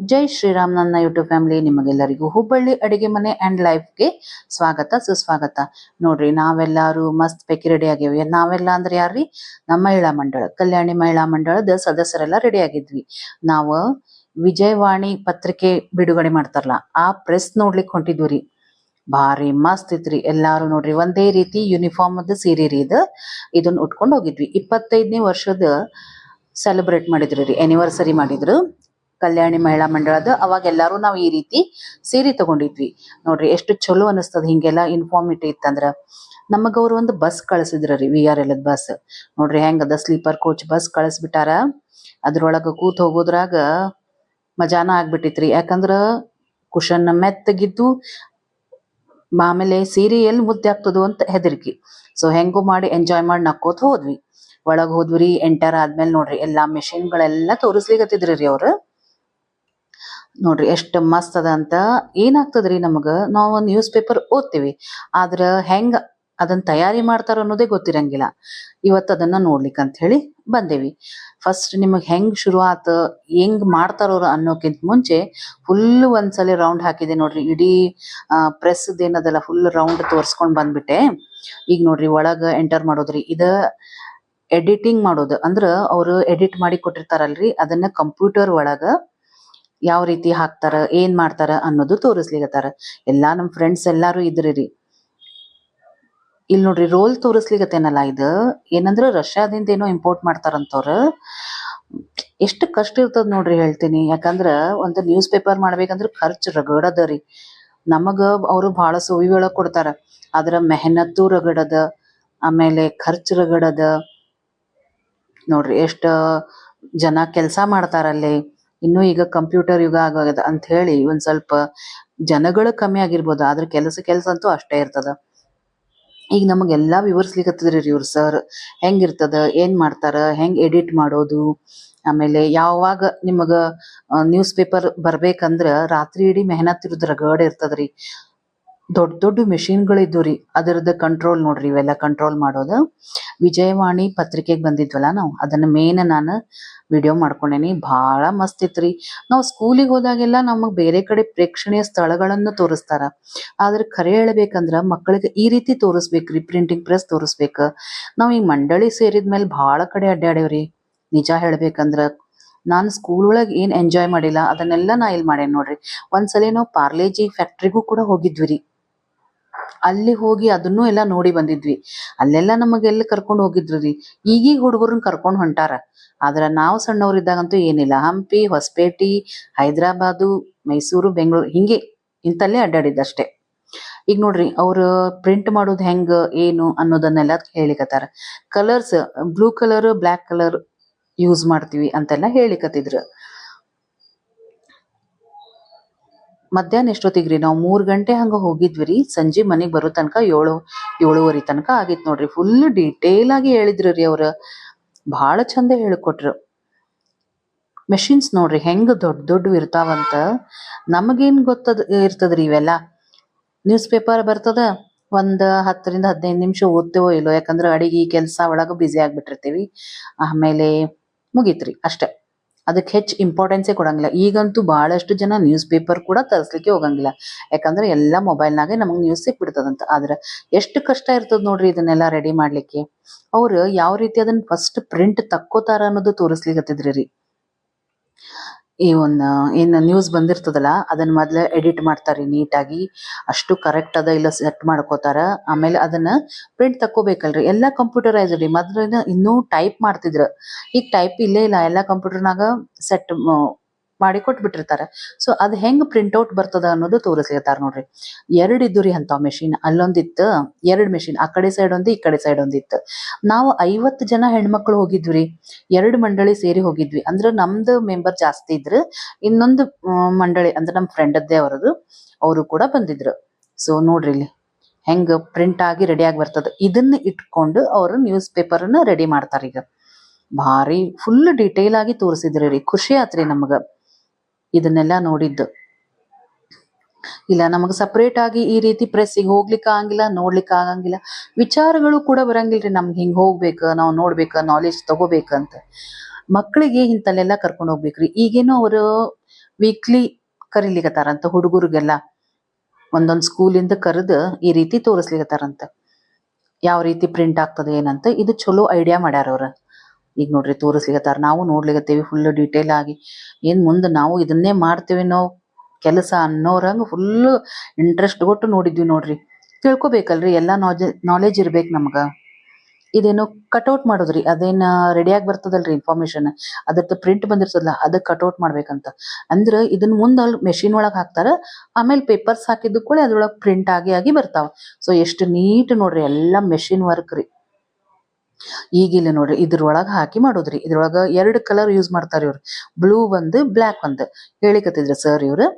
ಜೈ ಶ್ರೀರಾಮ್ ನನ್ನ YouTube family, ನಿಮಗೆಲ್ಲರಿಗೂ ಹುಬ್ಬಳ್ಳಿ ಅಡಿಗೆ ಮನೆ ಅಂಡ್ ಲೈಫ್ಗೆ ಸ್ವಾಗತ, ಸುಸ್ವಾಗತ. ನೋಡ್ರಿ, ನಾವೆಲ್ಲರೂ ಮಸ್ತ್ ಪೈಕಿ ರೆಡಿ ಆಗಿವಿ ನಾವೆಲ್ಲ ಅಂದ್ರೆ ಯಾರ್ರಿ? ನಮ್ಮ ಮಹಿಳಾ ಮಂಡಳ, ಕಲ್ಯಾಣಿ ಮಹಿಳಾ ಮಂಡಳದ ಸದಸ್ಯರೆಲ್ಲ ರೆಡಿ ಆಗಿದ್ವಿ. ನಾವು ವಿಜಯವಾಣಿ ಪತ್ರಿಕೆ ಬಿಡುಗಡೆ ಮಾಡ್ತಾರಲ್ಲ, ಆ ಪ್ರೆಸ್ ನೋಡ್ಲಿಕ್ಕೆ ಹೊಂಟಿದ್ವಿ ರೀ ಭಾರಿ ಮಸ್ತ್ ಇತ್ರಿ. ಎಲ್ಲಾರು ನೋಡ್ರಿ, ಒಂದೇ ರೀತಿ ಯೂನಿಫಾರ್ಮ್ ಅದ ಸೀರೆ ರೀ ಇದು. ಇದನ್ನ ಉಟ್ಕೊಂಡು ಹೋಗಿದ್ವಿ. ಇಪ್ಪತ್ತೈದನೇ ವರ್ಷದ ಸೆಲೆಬ್ರೇಟ್ ಮಾಡಿದ್ರು ರೀ ಆನಿವರ್ಸರಿ ಮಾಡಿದ್ರು. ಕಲ್ಯಾಣಿ ಮಹಿಳಾ ಮಂಡಳದ ಅವಾಗ ಎಲ್ಲಾರು ನಾವು ಈ ರೀತಿ ಸೀರೆ ತಗೊಂಡಿದ್ವಿ. ನೋಡ್ರಿ ಎಷ್ಟು ಚಲೋ ಅನಿಸ್ತದ ಹಿಂಗೆಲ್ಲ ಇನ್ಫಾರ್ಮಿಟಿ ಇತ್ತಂದ್ರ. ನಮಗ ಅವ್ರು ಒಂದು ಬಸ್ ಕಳಿಸಿದ್ರ ರೀ ವಿ ಆರ್ ಎಲ್ ಬಸ್ ನೋಡ್ರಿ ಹೆಂಗದ ಸ್ಲೀಪರ್ ಕೋಚ್ ಬಸ್ ಕಳಿಸ್ಬಿಟ್ಟಾರ. ಅದ್ರೊಳಗ ಕೂತ್ ಹೋಗೋದ್ರಾಗ ಮಜಾನ ಆಗ್ಬಿಟ್ಟಿತ್ರಿ. ಯಾಕಂದ್ರ ಕುಶನ್ ಮೆತ್ತಗಿದ್ದು ಆಮೇಲೆ ಸೀರೆ ಎಲ್ಲಿ ಮುದ್ದೆ ಆಗ್ತದೋ ಅಂತ ಹೆದರಿಕೆ. ಸೊ ಹೆಂಗೋ ಮಾಡಿ ಎಂಜಾಯ್ ಮಾಡಿ ನಕ್ಕೋತ ಹೋದ್ವಿ. ಒಳಗ್ ಹೋದ್ವಿ ಎಂಟರ್ ಆದ್ಮೇಲೆ ನೋಡ್ರಿ ಎಲ್ಲಾ ಮೆಷಿನ್ಗಳೆಲ್ಲ ತೋರಿಸ್ಲಿಕತ್ತಿದ್ರಿ ರೀ ಅವ್ರು. ನೋಡ್ರಿ ಎಷ್ಟು ಮಸ್ತ್ ಅದ ಅಂತ ಏನಾಗ್ತದ್ರಿ ನಮಗ? ನಾವು ನ್ಯೂಸ್ ಪೇಪರ್ ಓದ್ತೀವಿ. ಆದ್ರ ಹೆಂಗ ಅದನ್ನ ತಯಾರಿ ಮಾಡ್ತಾರ ಅನ್ನೋದೇ ಗೊತ್ತಿರಂಗಿಲ್ಲ. ಇವತ್ತು ಅದನ್ನ ನೋಡ್ಲಿಕ್ಕೆ ಅಂತ ಹೇಳಿ ಬಂದೇವಿ. ಫಸ್ಟ್ ನಿಮಗ್ ಹೆಂಗ್ ಶುರು ಹೆಂಗ್ ಮಾಡ್ತಾರ ಅನ್ನೋಕ್ಕಿಂತ ಮುಂಚೆ ಫುಲ್ ಒಂದ್ಸಲಿ ರೌಂಡ್ ಹಾಕಿದೆ ನೋಡ್ರಿ. ಇಡೀ ಪ್ರೆಸ್ ಏನದಲ್ಲ ಫುಲ್ ರೌಂಡ್ ತೋರ್ಸ್ಕೊಂಡ್ ಬಂದ್ಬಿಟ್ಟೆ. ಈಗ ನೋಡ್ರಿ ಒಳಗ ಎಂಟರ್ ಮಾಡೋದ್ರಿ. ಇದ ಎಡಿಟಿಂಗ್ ಮಾಡೋದು. ಅಂದ್ರ ಅವರು ಎಡಿಟ್ ಮಾಡಿ ಕೊಟ್ಟಿರ್ತಾರಲ್ರಿ. ಅದನ್ನ ಕಂಪ್ಯೂಟರ್ ಒಳಗ ಯಾವ ರೀತಿ ಹಾಕ್ತಾರ, ಏನ್ ಮಾಡ್ತಾರ ಅನ್ನೋದು ತೋರಿಸ್ಲಿಕತ್ತಾರ. ಎಲ್ಲಾ ನಮ್ ಫ್ರೆಂಡ್ಸ್ ಎಲ್ಲಾರು ಇದ್ರಿ ಇಲ್ಲಿ ನೋಡ್ರಿ ರೋಲ್ ತೋರಿಸ್ಲಿಕತ್ತೇನಲ್ಲ ಇದು? ಏನಂದ್ರ ರಷ್ಯಾದಿಂದ ಏನೋ ಇಂಪೋರ್ಟ್ ಮಾಡ್ತಾರಂತವ್ರ. ಎಷ್ಟು ಕಷ್ಟ ಇರ್ತದ ನೋಡ್ರಿ ಹೇಳ್ತೀನಿ. ಯಾಕಂದ್ರ ಒಂದು ನ್ಯೂಸ್ ಪೇಪರ್ ಮಾಡ್ಬೇಕಂದ್ರ ಖರ್ಚು ರಗಡದ ರೀ. ನಮಗ ಅವರು ಬಹಳ ಸೋವಿ ಒಳಗ್ ಕೊಡ್ತಾರ. ಅದ್ರ ಮೆಹನತ್ತು ರಗಡದ ಆಮೇಲೆ ಖರ್ಚು ರಗಡದ ನೋಡ್ರಿ ಎಷ್ಟ ಜನ ಕೆಲಸ ಮಾಡ್ತಾರಲ್ಲಿ. ಇನ್ನು ಈಗ ಕಂಪ್ಯೂಟರ್ ಯುಗ ಆಗೋಗದ ಅಂತ ಹೇಳಿ ಒಂದ್ ಸ್ವಲ್ಪ ಜನಗಳು ಕಮ್ಮಿ ಆಗಿರ್ಬೋದು, ಆದ್ರೆ ಕೆಲಸ ಕೆಲಸ ಅಂತೂ ಅಷ್ಟೇ ಇರ್ತದ. ಈಗ ನಮಗೆ ನಮಗೆಲ್ಲಾ ವಿವರಿಸ್ಲಿಕ್ಕತ್ತದ್ರಿ ಇವ್ರ ಸರ್ ಹೆಂಗಿರ್ತದ, ಏನ್ ಮಾಡ್ತಾರ, ಹೆಂಗ್ ಎಡಿಟ್ ಮಾಡೋದು, ಆಮೇಲೆ ಯಾವಾಗ ನಿಮಗ ನ್ಯೂಸ್ ಪೇಪರ್ ಬರ್ಬೇಕಂದ್ರ ರಾತ್ರಿ ಇಡೀ ಮೆಹನತ್ ಇರೋದ್ ರಗಡ್ ಇರ್ತದ್ರಿ. ದೊಡ್ಡ ದೊಡ್ಡ ಮೆಷಿನ್ಗಳಿದ್ದು ರೀ. ಅದರದ ಕಂಟ್ರೋಲ್ ನೋಡ್ರಿ ಇವೆಲ್ಲ ಕಂಟ್ರೋಲ್ ಮಾಡೋದು. ವಿಜಯವಾಣಿ ಪತ್ರಿಕೆಗೆ ಬಂದಿದ್ವಲ್ಲ ನಾವು, ಅದನ್ನ ಮೇನ್ ನಾನು ವಿಡಿಯೋ ಮಾಡ್ಕೊಂಡೇನಿ. ಬಹಳ ಮಸ್ತ್ ಇತ್ರಿ ನಾವು ಸ್ಕೂಲಿಗೆ ಹೋದಾಗೆಲ್ಲ ನಮಗ್ ಬೇರೆ ಕಡೆ ಪ್ರೇಕ್ಷಣೀಯ ಸ್ಥಳಗಳನ್ನು ತೋರಿಸ್ತಾರ. ಆದ್ರೆ ಖರೆ ಹೇಳ್ಬೇಕಂದ್ರ ಮಕ್ಕಳಿಗೆ ಈ ರೀತಿ ತೋರಿಸ್ಬೇಕ್ರಿ ಪ್ರಿಂಟಿಂಗ್ ಪ್ರೆಸ್ ತೋರಿಸ್ಬೇಕ. ನಾವ್ ಈ ಮಂಡಳಿ ಸೇರಿದ್ಮೇಲೆ ಬಹಳ ಕಡೆ ಅಡ್ಡಾಡೇವ್ರಿ ನಿಜ ಹೇಳ್ಬೇಕಂದ್ರ ನಾನ್ ಸ್ಕೂಲ್ ಒಳಗೆ ಏನ್ ಎಂಜಾಯ್ ಮಾಡಿಲ್ಲ, ಅದನ್ನೆಲ್ಲ ನಾ ಇಲ್ಲಿ ಮಾಡೇನ್ ನೋಡ್ರಿ. ಒಂದ್ಸಲಿ ನಾವು ಪಾರ್ಲೇಜಿ ಫ್ಯಾಕ್ಟ್ರಿಗೂ ಕೂಡ ಹೋಗಿದ್ವಿ ರೀ. ಅಲ್ಲಿ ಹೋಗಿ ಅದನ್ನು ಎಲ್ಲ ನೋಡಿ ಬಂದಿದ್ವಿ ಅಲ್ಲೆಲ್ಲ ನಮಗೆ ಎಲ್ಲಿ ಕರ್ಕೊಂಡು ಹೋಗಿದ್ರು ರೀ? ಈಗೀಗ ಹುಡುಗರನ್ನ ಕರ್ಕೊಂಡು ಹೊಂಟಾರ. ಆದ್ರೆ ನಾವು ಸಣ್ಣವರಿದ್ದಾಗಂತೂ ಏನಿಲ್ಲ. ಹಂಪಿ, ಹೊಸಪೇಟಿ, ಹೈದರಾಬಾದು, ಮೈಸೂರು, ಬೆಂಗಳೂರು ಹಿಂಗೆ ಇಂತಲ್ಲೇ ಅಡ್ಡಾಡಿದ್ದಷ್ಟೇ. ಈಗ ನೋಡ್ರಿ, ಅವ್ರ ಪ್ರಿಂಟ್ ಮಾಡೋದು ಹೆಂಗ, ಏನು ಅನ್ನೋದನ್ನೆಲ್ಲ ಹೇಳಿಕತ್ತಾರ. Colours blue colour black colour use ಮಾಡ್ತೀವಿ ಅಂತೆಲ್ಲ ಹೇಳಿಕತ್ತಿದ್ರು. ಮಧ್ಯಾಹ್ನ ಎಷ್ಟೊತ್ತಿಗ್ರಿ? ನಾವು ಮೂರು ಗಂಟೆ ಹಂಗ ಹೋಗಿದ್ವಿ ರೀ ಸಂಜೆ ಮನೆಗ್ ಬರೋ ತನಕ ಏಳು, ಏಳುವರೆ ತನಕ ಆಗಿತ್ತು ನೋಡ್ರಿ. ಫುಲ್ ಡೀಟೇಲ್ ಆಗಿ ಹೇಳಿದ್ರು ರೀ ಅವ್ರ. ಬಹಳ ಚಂದ ಹೇಳಿಕೊಟ್ರು. ಮೆಷಿನ್ಸ್ ನೋಡ್ರಿ ಹೆಂಗ್ ದೊಡ್ಡ ದೊಡ್ಡ ಇರ್ತಾವಂತ. ನಮಗೇನ್ ಗೊತ್ತದ, ಇರ್ತದ್ರಿ ಇವೆಲ್ಲ. ನ್ಯೂಸ್ ಪೇಪರ್ ಬರ್ತದ, ಒಂದ್ ಹತ್ತರಿಂದ ಹದಿನೈದು ನಿಮಿಷ ಓದ್ತೇವೋ ಇಲ್ಲೋ. ಯಾಕಂದ್ರೆ ಅಡಿಗೆ, ಕೆಲಸ ಒಳಗ ಬ್ಯುಸಿ ಆಗ್ಬಿಟ್ಟಿರ್ತೀವಿ. ಆಮೇಲೆ ಮುಗೀತ್ರಿ ಅಷ್ಟೇ. ಅದಕ್ಕೆ ಹೆಚ್ಚು ಇಂಪಾರ್ಟೆನ್ಸೇ ಕೊಡಂಗಿಲ್ಲ. ಈಗಂತೂ ಬಹಳಷ್ಟು ಜನ ನ್ಯೂಸ್ ಪೇಪರ್ ಕೂಡ ತರಿಸ್ಲಿಕ್ಕೆ ಹೋಗಂಗಿಲ್ಲ. ಯಾಕಂದ್ರೆ ಎಲ್ಲ ಮೊಬೈಲ್ನಾಗೆ ನಮಗೆ ನ್ಯೂಸ್ ಸಿಕ್ಬಿಡ್ತದಂತ. ಆದ್ರೆ ಎಷ್ಟು ಕಷ್ಟ ಇರ್ತದ ನೋಡ್ರಿ ಇದನ್ನೆಲ್ಲ ರೆಡಿ ಮಾಡ್ಲಿಕ್ಕೆ. ಅವ್ರು ಯಾವ ರೀತಿ ಅದನ್ನ ಫಸ್ಟ್ ಪ್ರಿಂಟ್ ತಕ್ಕೋತಾರ ಅನ್ನೋದು ತೋರಿಸ್ಲಿಕತ್ತಿದ್ರಿ ರೀ. ಈ ಒಂದು ಏನ್ ನ್ಯೂಸ್ ಬಂದಿರ್ತದಲ್ಲ, ಅದನ್ನ ಮೊದ್ಲ ಎಡಿಟ್ ಮಾಡ್ತಾರೆ ನೀಟಾಗಿ. ಅಷ್ಟು ಕರೆಕ್ಟ್ ಅದ ಇಲ್ಲ ಸೆಟ್ ಮಾಡ್ಕೋತಾರ. ಆಮೇಲೆ ಅದನ್ನ ಪ್ರಿಂಟ್ ತಕ್ಕೋಬೇಕಲ್ರಿ. ಎಲ್ಲ ಕಂಪ್ಯೂಟರೈಸ್ ರೀ. ಮೊದ್ಲಿನ ಇನ್ನೂ ಟೈಪ್ ಮಾಡ್ತಿದ್ರ. ಈಗ ಟೈಪ್ ಇಲ್ಲೇ ಇಲ್ಲ. ಎಲ್ಲಾ ಕಂಪ್ಯೂಟರ್ನಾಗ ಸೆಟ್ ಮಾಡಿ ಕೊಟ್ಬಿಟ್ಟಿರ್ತಾರೆ ಸೊ ಅದ್ ಹೆಂಗ್ ಪ್ರಿಂಟ್ ಔಟ್ ಬರ್ತದ ಅನ್ನೋದು ತೋರಿಸ್ಲಿಕತ್ತಾರ ನೋಡ್ರಿ. ಎರಡ್ ಇದ್ದು ರೀ ಅಂತಾವ್ ಮೆಷಿನ್ ಅಲ್ಲೊಂದಿತ್ತು, ಎರಡ್ ಮೆಷಿನ್ ಆ ಕಡೆ ಸೈಡ್ ಒಂದು, ಈ ಕಡೆ ಸೈಡ್ ಒಂದಿತ್ತು ನಾವು ಐವತ್ತು ಜನ ಹೆಣ್ಮಕ್ಳು ಹೋಗಿದ್ವಿ ಎರಡು ಮಂಡಳಿ ಸೇರಿ ಹೋಗಿದ್ವಿ. ಅಂದ್ರ ನಮ್ದು ಮೆಂಬರ್ ಜಾಸ್ತಿ ಇದ್ರು. ಇನ್ನೊಂದು ಮಂಡಳಿ, ಅಂದ್ರೆ ನಮ್ ಫ್ರೆಂಡದ್ದೇ ಅವರದು. ಅವರು ಕೂಡ ಬಂದಿದ್ರು. ಸೊ ನೋಡ್ರಿ ಇಲ್ಲಿ. ಹೆಂಗ ಪ್ರಿಂಟ್ ಆಗಿ ರೆಡಿ ಆಗಿ ಬರ್ತದ. ಇದನ್ನ ಇಟ್ಕೊಂಡು ಅವರು ನ್ಯೂಸ್ ಪೇಪರ್ ರೆಡಿ ಮಾಡ್ತಾರೆ ಈಗ ಭಾರಿ ಫುಲ್ ಡೀಟೇಲ್ ಆಗಿ ತೋರಿಸಿದ್ರಿ ರೀ. ಖುಷಿ ಆತ್ರಿ ನಮಗ. ಇದನ್ನೆಲ್ಲ ನೋಡಿದ್ದು. ಇಲ್ಲ, ನಮಗ್ ಸಪ್ರೇಟ್ ಆಗಿ ಈ ರೀತಿ ಪ್ರೆಸ್ಸಿಗೆ ಹೋಗ್ಲಿಕ್ಕೆ ಆಗಂಗಿಲ್ಲ, ನೋಡ್ಲಿಕ್ಕೆ ಆಗಂಗಿಲ್ಲ. ವಿಚಾರಗಳು ಕೂಡ ಬರಂಗಿಲ್ರಿ, ನಮ್ಗೆ ಹಿಂಗ್ ಹೋಗ್ಬೇಕು, ನಾವು ನೋಡ್ಬೇಕು ನಾಲೆಜ್ ತಗೋಬೇಕಂತ ಮಕ್ಕಳಿಗೆ ಇಂತಲ್ಲೆಲ್ಲ ಕರ್ಕೊಂಡು ಹೋಗ್ಬೇಕ್ರಿ. ಈಗೇನೋ ಅವರು ವೀಕ್ಲಿ ಕರೀಲಿಕತ್ತಾರಂತ ಹುಡುಗರಿಗೆಲ್ಲ. ಒಂದೊಂದು ಸ್ಕೂಲಿಂದ ಕರೆದು ಈ ರೀತಿ ತೋರಿಸ್ಲಿಕತ್ತಾರಂತ. ಯಾವ ರೀತಿ ಪ್ರಿಂಟ್ ಆಗ್ತದೆ ಏನಂತ, ಇದು ಚಲೋ ಐಡಿಯಾ ಮಾಡ್ಯಾರ ಅವ್ರ. ಈಗ ನೋಡ್ರಿ ತೋರಿಸ್ಲಿಕತ್ತಾರ. ನಾವು ನೋಡ್ಲಿಕತ್ತೇವಿ ಫುಲ್ ಡೀಟೇಲ್ ಆಗಿ. ಏನ್ ಮುಂದೆ ನಾವು ಇದನ್ನೇ ಮಾಡ್ತೇವೇನೋ ಕೆಲಸ ಅನ್ನೋರಂಗ ಫುಲ್ ಇಂಟ್ರೆಸ್ಟ್ ಕೊಟ್ಟು ನೋಡಿದ್ವಿ ನೋಡ್ರಿ. ತಿಳ್ಕೊಬೇಕಲ್ರಿ, ಎಲ್ಲಾ ನಾಲೆಜ್ ಇರ್ಬೇಕು ನಮ್ಗ. ಇದೇನೋ ಕಟ್ಔಟ್ ಮಾಡೋದ್ರಿ, ಅದೇನ ರೆಡಿಯಾಗಿ ಬರ್ತದಲ್ರಿ ಇನ್ಫಾರ್ಮೇಶನ್ ಅದ್ರದ್ದು ಪ್ರಿಂಟ್ ಬಂದಿರ್ತದಲ್ಲ ಅದಕ್ಕೆ ಕಟ್ಔಟ್ ಮಾಡ್ಬೇಕಂತ. ಅಂದ್ರ ಇದನ್ನ ಮುಂದ ಮೆಷಿನ್ ಒಳಗ್ ಹಾಕ್ತಾರ, ಆಮೇಲೆ ಪೇಪರ್ಸ್ ಹಾಕಿದ್ದು ಕೂಡ ಅದ್ರೊಳಗೆ ಪ್ರಿಂಟ್ ಆಗಿ ಆಗಿ ಬರ್ತಾವ. ಸೊ ಎಷ್ಟು ನೀಟ್ ನೋಡ್ರಿ, ಎಲ್ಲಾ ಮೆಷಿನ್ ವರ್ಕ್ ರೀ. ಈಗ ಇಲ್ಲಿ ನೋಡ್ರಿ, ಇದ್ರೊಳಗ ಹಾಕಿ ಮಾಡೋದ್ರಿ. ಇದ್ರೊಳಗ ಎರಡ್ ಕಲರ್ ಯೂಸ್ ಮಾಡ್ತಾರೆ ಇವ್ರು. ಬ್ಲೂ ಒಂದು ಬ್ಲ್ಯಾಕ್ ಒಂದು. ಹೇಳಿಕತ್ತಿದ್ರು ಸರ್ ಇವ್ರು.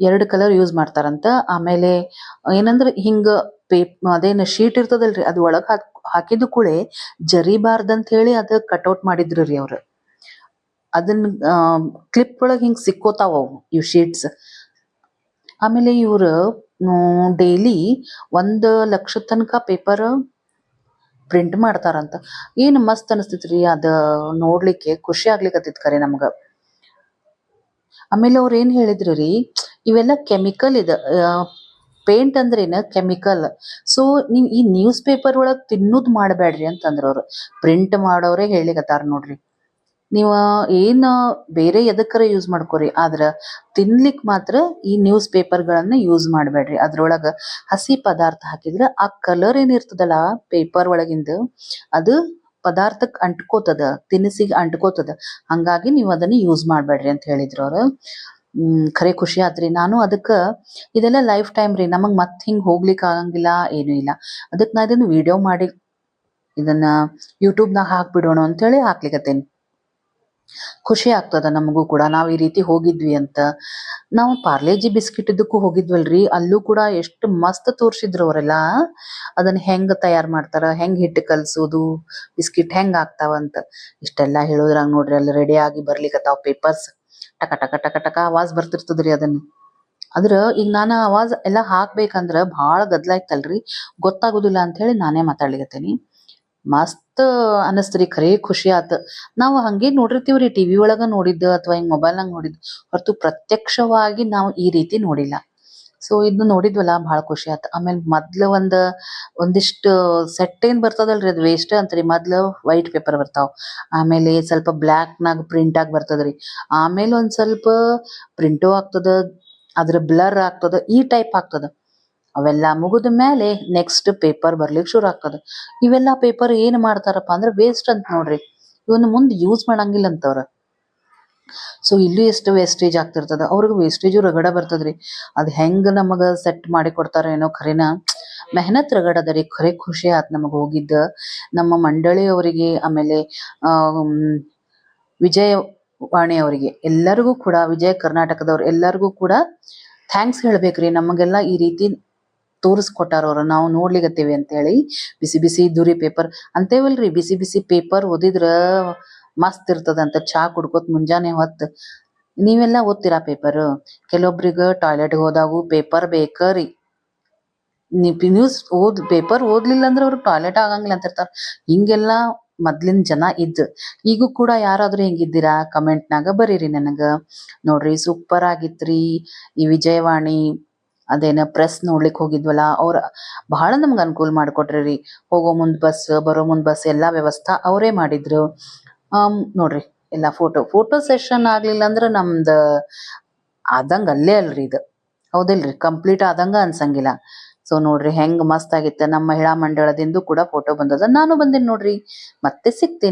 ಎರಡ್ ಕಲರ್ ಯೂಸ್ ಮಾಡ್ತಾರಂತ. ಆಮೇಲೆ, ಏನಂದ್ರ ಹಿಂಗ ಪೇಪ್ ಅದೇನ ಶೀಟ್ ಇರ್ತದಲ್ರಿ, ಅದ್ ಒಳಗ್ ಹಾಕ್, ಹಾಕಿದ್ದು ಕೂಳೆ ಜರಿಬಾರ್ದಂತ ಹೇಳಿ ಅದ ಕಟ್ಔಟ್ ಮಾಡಿದ್ರು ರೀ ಅವ್ರು. ಅದನ್ನ ಕ್ಲಿಪ್ ಒಳಗ್ ಹಿಂಗ್ ಸಿಕ್ಕೋತಾವ ಅವು, ಇವು ಶೀಟ್ಸ್ ಆಮೇಲೆ ಇವ್ರ ಡೈಲಿ ಒಂದ್ ಲಕ್ಷ ತನಕ ಪೇಪರ್ ಪ್ರಿಂಟ್ ಮಾಡ್ತಾರಂತ. ಏನ್ ಮಸ್ತ್ ರೀ ಅದ ನೋಡ್ಲಿಕ್ಕೆ, ಖುಷಿ ಆಗ್ಲಿಕತ್ತಿತ್ ಕರೆ ನಮ್ಗೆ. ಆಮೇಲೆ ಅವ್ರು ಏನ್ ಹೇಳಿದ್ರು ರೀ, ಇವೆಲ್ಲ ಕೆಮಿಕಲ್ ಇದೆ ಪೇಂಟ್ ಅಂದ್ರೇನ ಕೆಮಿಕಲ್ ಸೊ ನೀವು ಈ ನ್ಯೂಸ್ ಪೇಪರ್ ಒಳಗ್ ತಿನ್ನುದ್ ಮಾಡಬೇಡ್ರಿ ಅಂತಂದ್ರ ಅವ್ರು ಪ್ರಿಂಟ್ ಮಾಡೋರೇ ಹೇಳಿಕತ್ತಾರ ನೋಡ್ರಿ. ನೀವ ಏನು ಬೇರೆ ಎದಕ್ಕರ ಯೂಸ್ ಮಾಡ್ಕೋರಿ, ಆದ್ರೆ ತಿನ್ಲಿಕ್ಕೆ ಮಾತ್ರ ಈ ನ್ಯೂಸ್ ಪೇಪರ್ ಗಳನ್ನ ಯೂಸ್ ಮಾಡಬೇಡ್ರಿ. ಅದ್ರೊಳಗೆ ಹಸಿ ಪದಾರ್ಥ ಹಾಕಿದ್ರೆ ಆ ಕಲರ್ ಏನಿರ್ತದಲ್ಲ ಪೇಪರ್ ಒಳಗಿಂದ, ಅದು ಪದಾರ್ಥಕ್ಕೆ ಅಂಟ್ಕೋತದ, ತಿನಿಸಿಗೆ ಅಂಟ್ಕೋತದ. ಹಂಗಾಗಿ ನೀವು ಅದನ್ನ ಯೂಸ್ ಮಾಡಬೇಡ್ರಿ ಅಂತ ಹೇಳಿದ್ರು ಅವರು. ಖರೆ ಖುಷಿ ಆತ್ರಿ. ನಾನು ಅದಕ್ಕ ಇದೆಲ್ಲ ಲೈಫ್ ಟೈಮ್ ರೀ. ನಮಗ್ ಮತ್ ಹಿಂಗ್ ಹೋಗ್ಲಿಕ್ಕೆ ಆಗಂಗಿಲ್ಲ, ಏನು ಇಲ್ಲ. ಅದಕ್ ನಾ ಇದನ್ನ ವಿಡಿಯೋ ಮಾಡಿ, ಇದನ್ನ ಯೂಟ್ಯೂಬ್ ನಾಗ ಹಾಕ್ಬಿಡೋಣ ಅಂತ ಹೇಳಿ ಹಾಕ್ಲಿಕತ್ತೇನಿ. ಖುಷಿ ಆಗ್ತದ ನಮಗೂ ಕೂಡ. ನಾವ್ ಈ ರೀತಿ ಹೋಗಿದ್ವಿ ಅಂತ. ನಾವು ಪಾರ್ಲೇಜಿ ಬಿಸ್ಕಿಟ್ ಇದಕ್ಕೂ ಹೋಗಿದ್ವಲ್ರಿ. ಅಲ್ಲೂ ಕೂಡ ಎಷ್ಟು ಮಸ್ತ್ ತೋರ್ಸಿದ್ರು ಅವರೆಲ್ಲ. ಅದನ್ನ ಹೆಂಗ್ ತಯಾರ್ ಮಾಡ್ತಾರ, ಹೆಂಗ್ ಹಿಟ್ಟು ಕಲ್ಸೋದು, ಬಿಸ್ಕಿಟ್ ಹೆಂಗ್ ಆಗ್ತಾವ ಅಂತ. ಇಷ್ಟೆಲ್ಲಾ ಹೇಳೋದ್ರಾಗ ನೋಡ್ರಿ ಅಲ್ಲಿ ರೆಡಿ ಆಗಿ ಬರ್ಲಿಕ್ಕತ್ತಾವ ಪೇಪರ್ಸ್ ಟಕ ಟಕ ಟಕ ಟಕ ಆವಾಜ್ ಬರ್ತಿರ್ತದ್ರಿ ಅದನ್ನ. ಆದ್ರ ಈಗ ನಾನು ಅವಾಜ್ ಎಲ್ಲ ಹಾಕ್ಬೇಕಂದ್ರ ಬಹಳ ಗದ್ಲ ಆಯ್ತಲ್ರಿ. ಗೊತ್ತಾಗುದಿಲ್ಲ ಅಂತ ಹೇಳಿ ನಾನೇ ಮಾತಾಡ್ಲಿಕತ್ತೇನಿ. ಮಸ್ತ್ ಅನಸ್ತ್ರಿ, ಖರೆ ಖುಷಿ ಆತು. ನಾವು ಹಂಗೆ ನೋಡಿರ್ತೀವ್ರಿ ಟಿವಿ ಒಳಗ ನೋಡಿದ್ದು ಅಥವಾ ಹಿಂಗ್ ಮೊಬೈಲ್ನಾಗ ನೋಡಿದ್ ಹೊರತು ಪ್ರತ್ಯಕ್ಷವಾಗಿ ನಾವು ಈ ರೀತಿ ನೋಡಿಲ್ಲ. ಸೊ ಇದನ್ನ ನೋಡಿದ್ವಲ್ಲ, ಭಾಳ ಖುಷಿ ಆತ್. ಆಮೇಲೆ ಮೊದ್ಲು ಒಂದು, ಒಂದಿಷ್ಟು ಸೆಟ್ ಏನ್ ಬರ್ತದಲ್ರಿ ಅದು ವೇಸ್ಟ್ ಅಂತ್ರಿ. ಮೊದ್ಲು ವೈಟ್ ಪೇಪರ್ ಬರ್ತಾವ. ಆಮೇಲೆ ಸ್ವಲ್ಪ ಬ್ಲ್ಯಾಕ್ ನಾಗ ಪ್ರಿಂಟ್ ಆಗಿ ಬರ್ತದ್ರಿ. ಆಮೇಲೆ ಒಂದು ಸ್ವಲ್ಪ ಪ್ರಿಂಟು ಆಗ್ತದ, ಅದ್ರ ಬ್ಲರ್ ಆಗ್ತದ, ಈ ಟೈಪ್ ಆಗ್ತದ. ಅವೆಲ್ಲ ಮುಗಿದ ಮೇಲೆ ನೆಕ್ಸ್ಟ್ ಪೇಪರ್ ಬರ್ಲಿಕ್ಕೆ ಶುರು ಆಗ್ತದೆ. ಇವೆಲ್ಲ ಪೇಪರ್ ಏನ್ ಮಾಡ್ತಾರಪ್ಪ ಅಂದ್ರೆ ವೇಸ್ಟ್ ಅಂತ ನೋಡ್ರಿ. ಇವನ್ನ ಮುಂದೆ ಯೂಸ್ ಮಾಡಂಗಿಲ್ಲ ಅಂತವ್ರ. ಸೊ ಇಲ್ಲೂ ಎಷ್ಟು ವೇಸ್ಟೇಜ್ ಆಗ್ತಿರ್ತದ. ಅವ್ರಿಗೆ ವೇಸ್ಟೇಜು ರಗಡ ಬರ್ತದ್ರಿ. ಅದ್ ಹೆಂಗ್ ನಮಗ ಸೆಟ್ ಮಾಡಿ ಕೊಡ್ತಾರ ಏನೋ ಖರೇನ. ಮೆಹನತ್ ರಗಡ ಅದ ರೀ. ಖರೆ ಖುಷಿ ಆತ್ ನಮಗ್ ಹೋಗಿದ್ದ. ನಮ್ಮ ಮಂಡಳಿಯವರಿಗೆ ಆಮೇಲೆ ವಿಜಯ ವಾಣಿ ಅವರಿಗೆ, ಎಲ್ಲರಿಗೂ ಕೂಡ, ವಿಜಯ ಕರ್ನಾಟಕದವ್ರು ಎಲ್ಲರಿಗೂ ಕೂಡ ಥ್ಯಾಂಕ್ಸ್ ಹೇಳ್ಬೇಕ್ರಿ. ನಮಗೆಲ್ಲ ಈ ರೀತಿ ತೋರಿಸ್ಕೊಟ್ಟಾರ ಅವ್ರು ನಾವು ನೋಡ್ಲಿಕತ್ತೀವಿ ಅಂತ ಹೇಳಿ ಬಿಸಿ ಬಿಸಿ ದುರಿ ಪೇಪರ್. ಅಂತೇವಲ್ರಿ, ಬಿಸಿ ಬಿಸಿ ಪೇಪರ್ ಓದಿದ್ರ ಮಸ್ತ್ ಇರ್ತದಂತ ಚಾ ಕುಡ್ಕೋತ್ ಮುಂಜಾನೆ ಹೊತ್ ನೀವೆಲ್ಲ ಓದ್ತೀರಾ ಪೇಪರ್? ಕೆಲವೊಬ್ರಿಗ ಟಾಯ್ಲೆಟ್ ಹೋದಾಗು ಪೇಪರ್ ಬೇಕರಿ. ನ್ಯೂಸ್ ಓದ್, ಪೇಪರ್ ಓದ್ಲಿಲ್ಲ ಅಂದ್ರೆ ಅವ್ರಿಗೆ ಟಾಯ್ಲೆಟ್ ಆಗಂಗಿಲ್ಲ ಅಂತ ಇರ್ತಾರ ಹಿಂಗೆಲ್ಲಾ ಮೊದ್ಲಿನ ಜನ ಇದ್ ಈಗೂ ಕೂಡ ಯಾರಾದ್ರೂ ಹೆಂಗಿದ್ದೀರಾ? ಕಮೆಂಟ್ ನಾಗ ಬರೀರಿ ನನಗ. ನೋಡ್ರಿ, ಸೂಪರ್ ಆಗಿತ್ರಿ ಈ ವಿಜಯವಾಣಿ. ಅದೇನ ಪ್ರೆಸ್ ನೋಡ್ಲಿಕ್ಕೆ ಹೋಗಿದ್ವಲ್ಲ, ಅವ್ರ ಬಹಳ ನಮ್ಗ ಅನುಕೂಲ ಮಾಡ್ಕೊಟ್ರಿ ರೀ. ಹೋಗೋ ಮುಂದ್ ಬಸ್ ಬರೋ ಮುಂದ್ ಬಸ್ ಎಲ್ಲಾ ವ್ಯವಸ್ಥಾ ಅವರೇ ಮಾಡಿದ್ರು. ಆ ನೋಡ್ರಿ, ಎಲ್ಲಾ ಫೋಟೋ ಫೋಟೋ ಸೆಷನ್ ಆಗ್ಲಿಲ್ಲ ಅಂದ್ರ ನಮ್ದ ಆದಂಗ ಅಲ್ಲೇ ಅಲ್ರಿ ಇದು. ಹೌದಿಲ್ರಿ ಕಂಪ್ಲೀಟ್ ಆದಂಗ ಅನ್ಸಂಗಿಲ್ಲ. ಸೊ ನೋಡ್ರಿ, ಹೆಂಗ್ ಮಸ್ತ್ ಆಗಿತ್ತ. ನಮ್ಮ ಮಹಿಳಾ ಮಂಡಳದಿಂದ ಕೂಡ ಫೋಟೋ ಬಂದದ. ನಾನು ಬಂದಿನಿ ನೋಡ್ರಿ, ಮತ್ತೆ ಸಿಗ್ತೀನಿ.